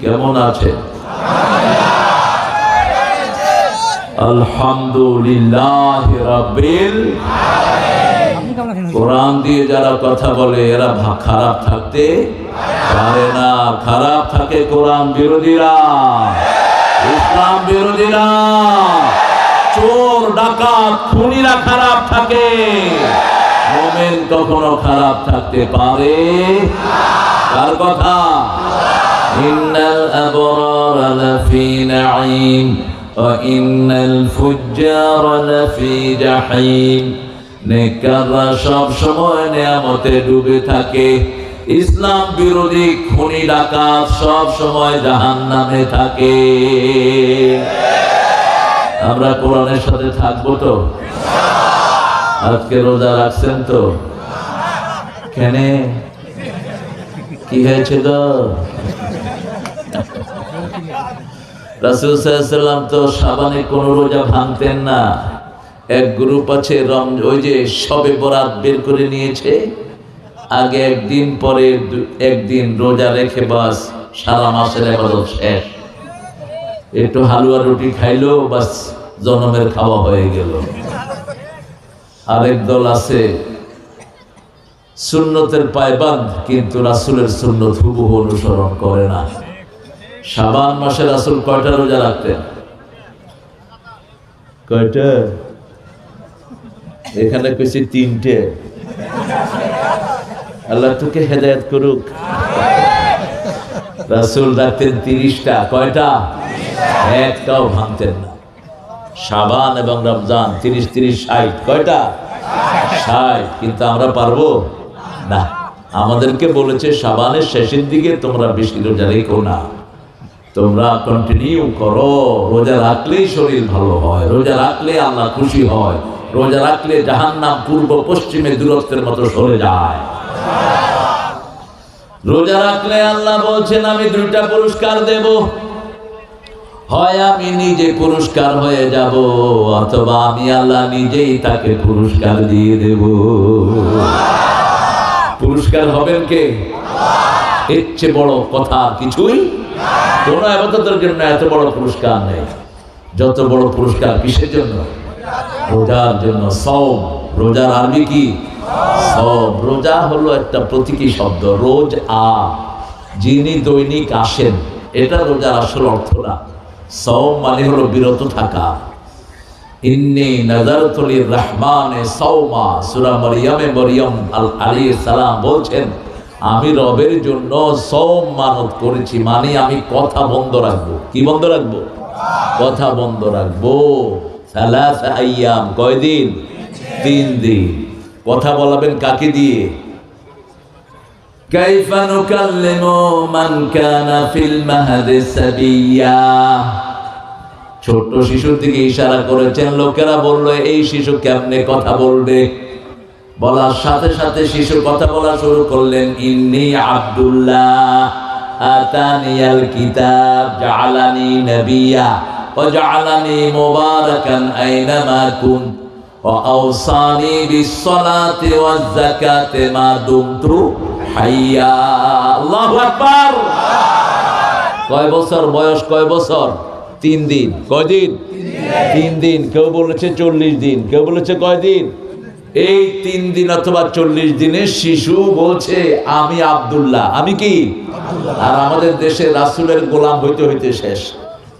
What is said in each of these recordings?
কেমন আছে? আলহামদুলিল্লাহ রাব্বিল কোরআন দিয়ে যারা কথা বলে, এরা খারাপ থাকতে পারে না। খারাপ থাকে কোরআন বিরোধীরা। ইসলাম বিরোধীরা। চোর, ডাকাত, খুনিরা খারাপ থাকে। মোমেন কখনো খারাপ থাকতে পারে কার কথা? আবরার লাফি নাঈম ওয়া ইন্নাল ফুজ্জার লাফি জাহিম নেককাররা সব সময় নিয়ামতে ডুবে থাকে। ইসলাম বিরোধী খুনি ডাকাত সব সময় জাহান্নামে থাকে। আমরা কোরআনের সাথে থাকব তো? আজকে রোজা রাখছেন তো? কেন? কি হয়েছে গো রাসুল সাল্লাম তো সাবানে কোন রোজা ভাঙতেন না। এক গ্রুপ আছে রম ওই যে সবে বরাত বের করে নিয়েছে। আগে একদিন পরে একদিন রোজা রেখে বাস, সারা মাসের এবাদত শেষ। একটু হালুয়া রুটি খাইলো, বাস জনমের খাওয়া হয়ে গেল। আরেক দল আছে সুন্নতের পায়বান কিন্তু রাসুলের সুন্নত হুবহু অনুসরণ করে না। সাবান মাসে রাসুল কয়টা রোজা রাখতেন? কয়টা? এখানে কইছি তিনটে। আল্লাহ তোকে হেদায়ত করুক। রাসুল রাখতেন তিরিশটা। কয়টা? একটাও ভাঙতেন না। সাবান এবং রমজান, তিরিশ তিরিশ, ষাট। কয়টা? ষাট। কিন্তু আমরা পারব? না, আমাদেরকে বলেছে, সাবানের শেষের দিকে তোমরা বেশি রোজা রেখো না। তোমরা কন্টিনিউ করো, রোজা রাখলেই শরীর ভালো হয়, রোজা রাখলে আল্লাহ খুশি হয়, রোজা রাখলে জাহান্নাম পূর্ব পশ্চিমে দূরত্বের মতো সরে যায়। রোজা রাখলে আল্লাহ বলছেন, আমি দুইটা পুরস্কার দেব। হয় আমি নিজে পুরস্কার হয়ে যাব, অথবা আমি আল্লাহ নিজেই তাকে পুরস্কার দিয়ে দেব। পুরস্কার হবেন কে? এর চেয়ে বড় কথা কিছুই কোন আবাদতের জন্য এত বড় পুরস্কার নেই। যত বড় পুরস্কার কিসের জন্য? রোজার জন্য। সব রোজার আরবি কি? সব রোজা হলো একটা প্রতীকী শব্দ। রোজ আ। যিনি দৈনিক আসেন। এটা রোজার আসল অর্থ না সৌম মানে হলো বিরত থাকা। ইন্নি রহমানে সৌমা সুরা মরিয়ম আল আলী সালাম বলছেন, আমি রবের জন্য সৌম মানত করেছি মানে আমি কথা বন্ধ রাখব। কি বন্ধ রাখব? কথা বন্ধ রাখব। কয়দিন তিন দিন। কথা বলাবেন কাকে দিয়ে? কাইফানুকাল্লিমু মান কানা ফিল মাহদি সাবিয়া। ছোট্ট শিশুর দিকে ইশারা করেছেন লোকেরা বললো এই শিশু কেমনে কথা বলবে বলার সাথে সাথে শিশু কথা বলা শুরু করলেন ইন্নি আব্দুল্লাহ আতানিয়াল কিতাব জাআলানি নবিয়া وجعلني مباركا أينما كنت وأوصاني بالصلاة والزكاة ما دمت حيا الله أكبر কয় বছর বয়স কয় বছর তিন দিন। কয়দিন তিন দিন। কেউ বলেছে চল্লিশ দিন। কেউ বলেছে কয়দিন এই তিন দিন অথবা চল্লিশ দিনের শিশু বলছে আমি আব্দুল্লাহ। আমি কি? আর আমাদের দেশে রাসুলের গোলাম হইতে হইতে শেষ।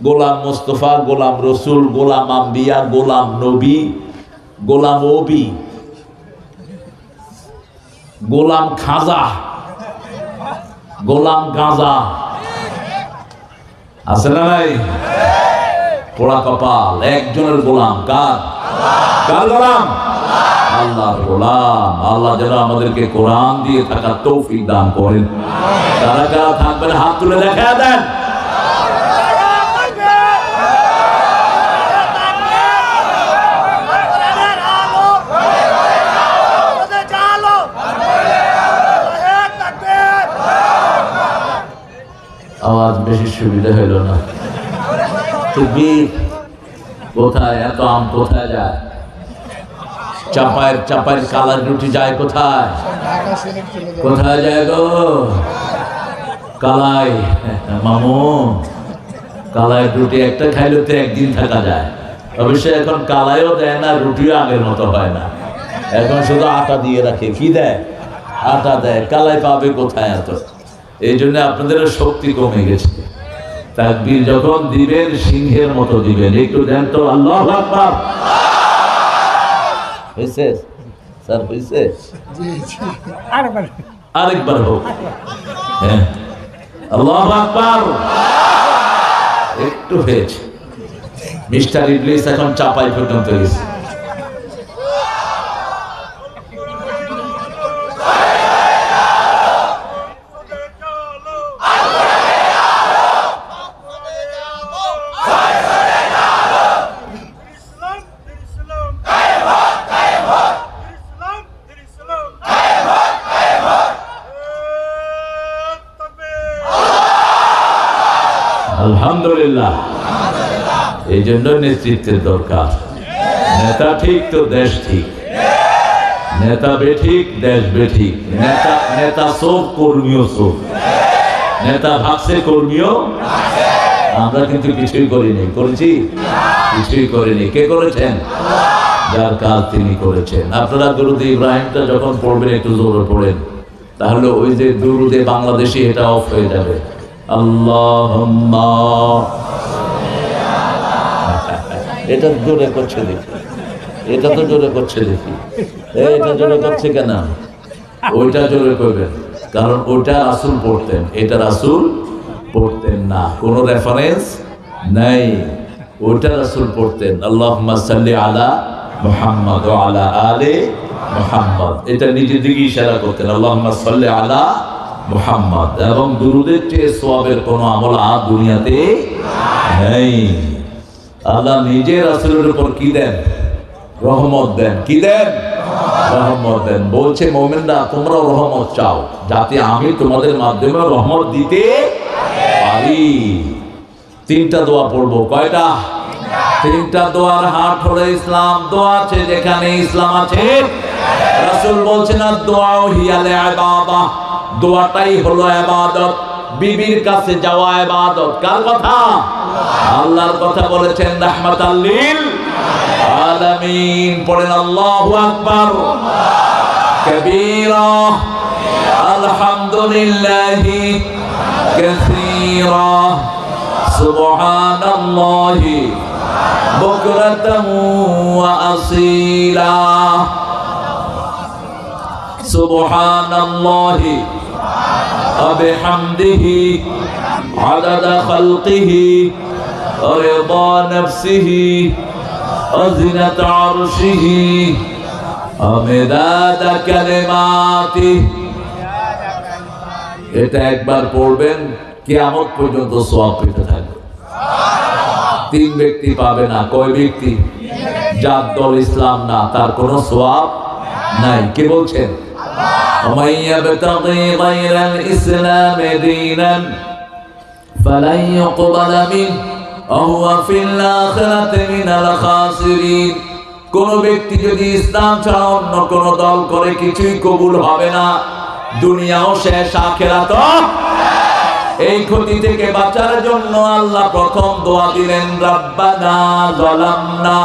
গোলাম মোস্তফা গোলাম রসুল গোলাম আম্বিয়া গোলাম নবী গোলাম ওবি গোলাম খাজা গোলাম গাজা। আছে না নাই? পোড়া কপাল, একজনের গোলাম কার? কার গোলাম? গোলাম। আল্লাহ যেন আমাদেরকে কোরআন দিয়ে থাকার তৌফিক দান করেন। তারা কারা থাকবেন, হাত তুলে দেখা দেন। আওয়াজ বেশি সুবিধা হইল না। তুমি কোথায়, এত আম কোথায় যায়? চাপায়ের চাপায়ের কালার রুটি যায় কোথায়? কোথায় যায় গো? কালাই, মামু, কালাই রুটি একটা খাইলে তো একদিন থাকা যায়। অবশ্যই এখন কালাইও দেয় না, রুটিও আগের মতো হয় না। এখন শুধু আটা দিয়ে রাখে, কি দেয়? আটা দেয়, কালাই পাবে কোথায় এত? এই জন্য আপনাদের শক্তি কমে গেছে। তাকবীর যখন দিবেন সিংহের মতো দিবেন। একটু দেন তো আল্লাহ আকবার। হয়েছে স্যার হয়েছে আরেকবার। হোক। হ্যাঁ। আল্লাহ আকবার। একটু হয়েছে। মিস্টার ইবলিস এখন চাপাই পর্যন্ত গেছে ইসলাম দিন ইসলাম কায়েমত কায়েমত ইসলাম দিন ইসলাম কায়েমত কায়েমত তাকবীর আলহামদুলিল্লাহ। এই জন্য নেতৃত্বের দরকার। নেতা ঠিক তো দেশ ঠিক। নেতা বেঠিক, দেশ বেঠিক। নেতা নেতা সব কর্মীও সব। নেতা ভাগছে, কর্মীও আমরা কিন্তু কিছুই করিনি। করেছি? কিছুই করিনি। কে করেছেন? যার কাজ তিনি করেছেন। আপনারা দুরুদে ইব্রাহিমটা যখন পড়বেন, একটু জোরে পড়েন। তাহলে ওই যে দুরুদে বাংলাদেশি এটা অফ হয়ে যাবে। এটা জোরে করছে দেখি। এটা তো জোরে করছে দেখি। এটা জোরে করছে কেন? ওইটা জোরে করবেন কারণ রাসুল পড়তেন। এটা রাসুল পড়তেন না। কোনো রেফারেন্স নাই। ওইটা রাসুল পড়তেন। আল্লাহ সাল্লি আলা মোহাম্মদ আলা আলে মোহাম্মদ। এটা নিজের দিকে ইশারা করতেন। আল্লাহ সাল্লি আলা মোহাম্মদ এবং দুরুদের চেয়ে সোয়াবের কোনো আমল আর দুনিয়াতে নেই। আল্লাহ নিজে রাসুলের উপর কি দেন? রহমত দেন। কি দেন? রহমত দেন। বলছে, মোমেনরা তোমরা রহমত চাও। যাতে আমি তোমাদের মাধ্যমে রহমত দিতে পারি। তিনটা দোয়া পড়ব। কয়টা? তিনটা দোয়ার হাট হলো ইসলাম। দোয়া আছে যেখানে ইসলাম আছে। রাসুল বলছেন আর দোয়াও হিয়ালে ইবাদা। দোয়াটাই হলো ইবাদত। বিবির কাছে যাওয়া ইবাদত। কার কথা? আল্লাহর কথা বলেছেন রাহমাতাল লিল আলামিন। পড়েন আল্লাহু আকবার। কবীরা। আলহামদুলিল্লাহি কাসীরা। সুবহানাল্লাহি বুকরাতাম ওয়া আসীলা। সুবহানাল্লাহি وبحمده عدد خلقه ورضا نفسه وزنة عرشه ومداد كلماته এটা একবার পড়বেন কিয়ামত পর্যন্ত সওয়াব পেতে থাকবে তিন ব্যক্তি পাবে না কয় ব্যক্তি যার দল ইসলাম না তার কোনো সোয়াব নাই কে বলছেন ومن يبتغي غير الإسلام دينا فلن يقبل منه وهو في الآخرة من الخاسرين কোন ব্যক্তি যদি ইসলাম ছাড়া অন্য কোন দল করে কিছুই কবুল হবে না দুনিয়াও শেষ আখেরাত এই ক্ষতি থেকে বাঁচার জন্য আল্লাহ প্রথম দোয়া দিলেন রাব্বানা যালামনা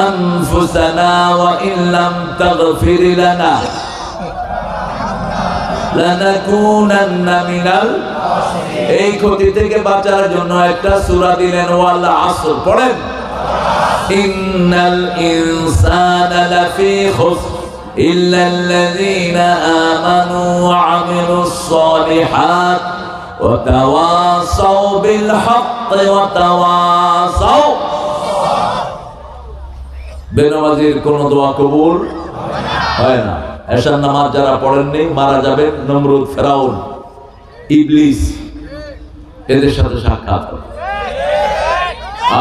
আনফুসানা ওয়া ইল্লাম তাগফির লানা লানাকুনান্না মিনাল এই ক্ষতি থেকে বাঁচার জন্য একটা সূরা দিলেন ওয়াল আসর পড়েন ইন্নাল ইনসানা লাফি খুসর إلا الذين آمنوا وعملوا الصالحات وتواصوا بالحق وتواصوا বেনামাজির কোন দোয়া কবুল হয় না এশার নামাজ যারা পড়েননি, মারা যাবেন নমরুদ ফেরাউন। ইবলিস, এদের সাথে সাক্ষাৎ।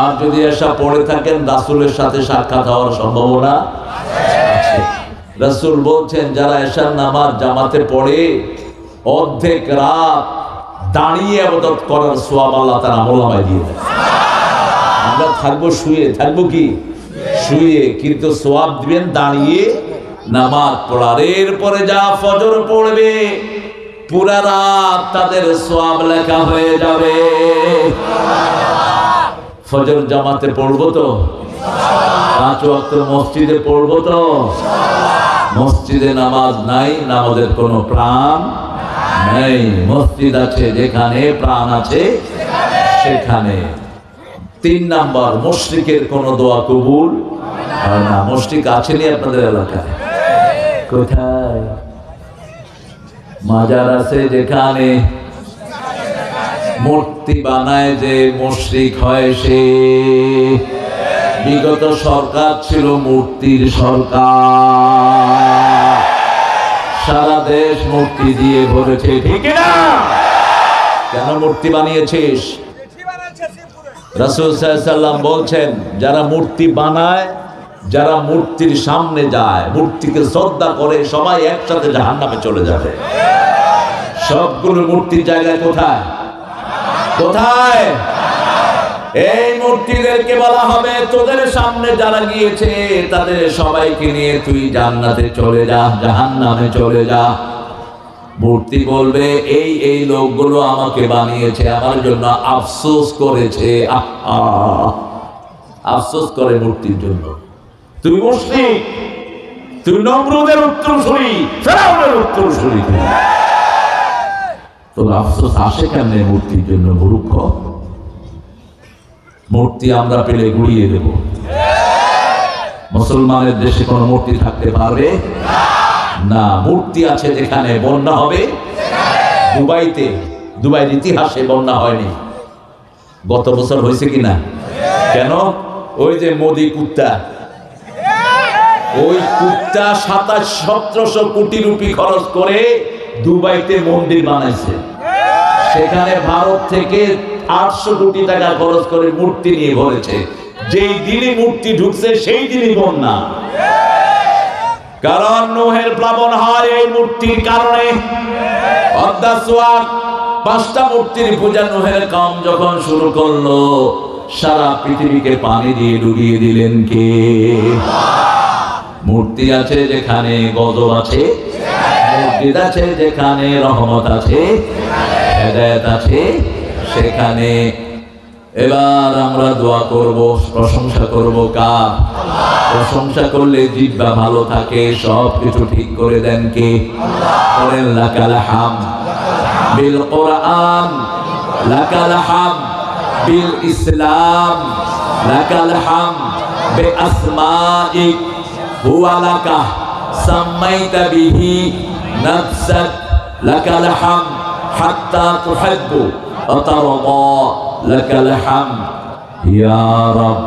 আর যদি এসা পড়ে থাকেন, রাসুলের সাথে সাক্ষাৎ হওয়ার সম্ভাবনা রাসুল বলছেন, যারা এশার নামাজ জামাতে পড়ে, অর্ধেক রাত দাঁড়িয়ে আবাদত করার সোয়াব আল্লাহ তার আমলামায় দিয়ে দেয় আমরা থাকব শুয়ে, থাকব কি? শুয়ে, কিন্তু সোয়াব দিবেন দাঁড়িয়ে নামাজ পড়ার এরপরে যা ফজর পড়বে, পুরা রাত তাদের সোয়াব লেখা হয়ে যাবে। ফজর জামাতে পড়ব তো? পাঁচ ওয়াক্ত মসজিদে পড়ব তো? মসজিদে নামাজ নাই, নামাজের কোনো প্রাণ নেই। মসজিদ আছে, যেখানে প্রাণ আছে, সেখানে। তিন নাম্বার, মুশরিকের কোনো দোয়া কবুল হয় না। মুশরিক আছেনি আপনাদের এলাকায়। কোথায়? মাজার আছে যেখানে মূর্তি বানায় যে হয় সে। বিগত সরকার ছিল মূর্তির সরকার। সারা দেশ মূর্তি দিয়ে ভরেছে, ঠিক না কেন মূর্তি বানিয়েছিস? রাসুল সাল্লাম বলছেন, যারা মূর্তি বানায় যারা মূর্তির সামনে যায়, মূর্তিকে শ্রদ্ধা করে সবাই একসাথে জাহান্নামে চলে যাবে। সবগুলো মূর্তির জায়গায় কোথায়? কোথায়? এই মূর্তিদেরকে বলা হবে, তোদের সামনে যারা গিয়েছে, তাদের সবাইকে নিয়ে তুই জান্নাতে চলে যা, জাহান্নামে চলে যা। মূর্তি বলবে, এই এই লোকগুলো আমাকে বানিয়েছে, আমার জন্য আফসোস করেছে। আফসোস করে মূর্তির জন্য। তুই মুসলিম তুই উত্তর উত্তরসূরি ফেরাউনের উত্তর তুই তোর আফসোস আসে কেন মূর্তির জন্য মূর্খ মূর্তি আমরা পেলে গুড়িয়ে দেব। মুসলমানের দেশে কোনো মূর্তি থাকতে পারবে? না, মূর্তি আছে যেখানে বন্যা হবে। দুবাইতে, দুবাইয়ের ইতিহাসে বন্যা হয়নি। গত বছর হয়েছে কিনা? কেন? ওই যে মোদি কুত্তা। ওই কুত্তা সাতাশ সতেরোশো কোটি রুপি খরচ করে দুবাইতে মন্দির বানাইছে। সেখানে ভারত থেকে আটশো কোটি টাকা খরচ করে মূর্তি নিয়ে ভরেছে। যেই দিনই মূর্তি ঢুকছে, সেই দিনই বন্যা। কারণ নোহের প্লাবন হয় এই মূর্তির কারণে পাঁচটা মূর্তির পূজা নোহের কাম যখন শুরু করল, সারা পৃথিবীকে পানি দিয়ে ডুবিয়ে দিলেন কে? মূর্তি আছে যেখানে গজব আছে মূর্তি আছে যেখানে রহমত আছে, হেদায়ত আছে সেখানে। এবার আমরা দোয়া করব, প্রশংসা করব কার? প্রশংসা করলে জিব্বা ভালো থাকে সব কিছু ঠিক করে দেন কে? করেন লাকাল হাম। বিল কোরআন, লাকাল হাম। বিল ইসলাম, লাকাল হাম। বে আসমাইক। হুয়া লাকা সাম্মাইতা বিহি নাফসাক লাকাল হাম হাত্তা তুহিব্বু وترضى لك الحمد يا رب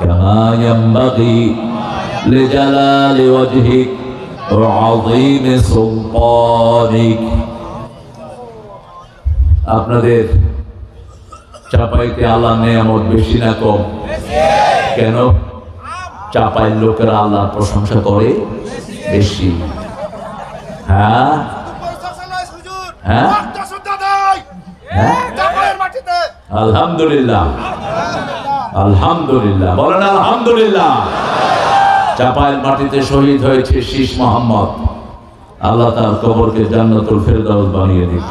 كما ينبغي لجلال وجهك وعظيم سلطانك আপনাদের চাপাইতে আল্লাহ নেয়ামত বেশি না কম কেন চাপাই লোকেরা আল্লাহ প্রশংসা করে বেশি। হ্যাঁ? হ্যাঁ? হ্যাঁ? আলহামদুলিল্লাহ। আলহামদুলিল্লাহ। বলেন আলহামদুলিল্লাহ। চাপায়ের মাটিতে শহীদ হয়েছে শীষ মোহাম্মদ। আল্লাহ তার কবরকে জান্নাতুল ফেরদাউস বানিয়ে দিক।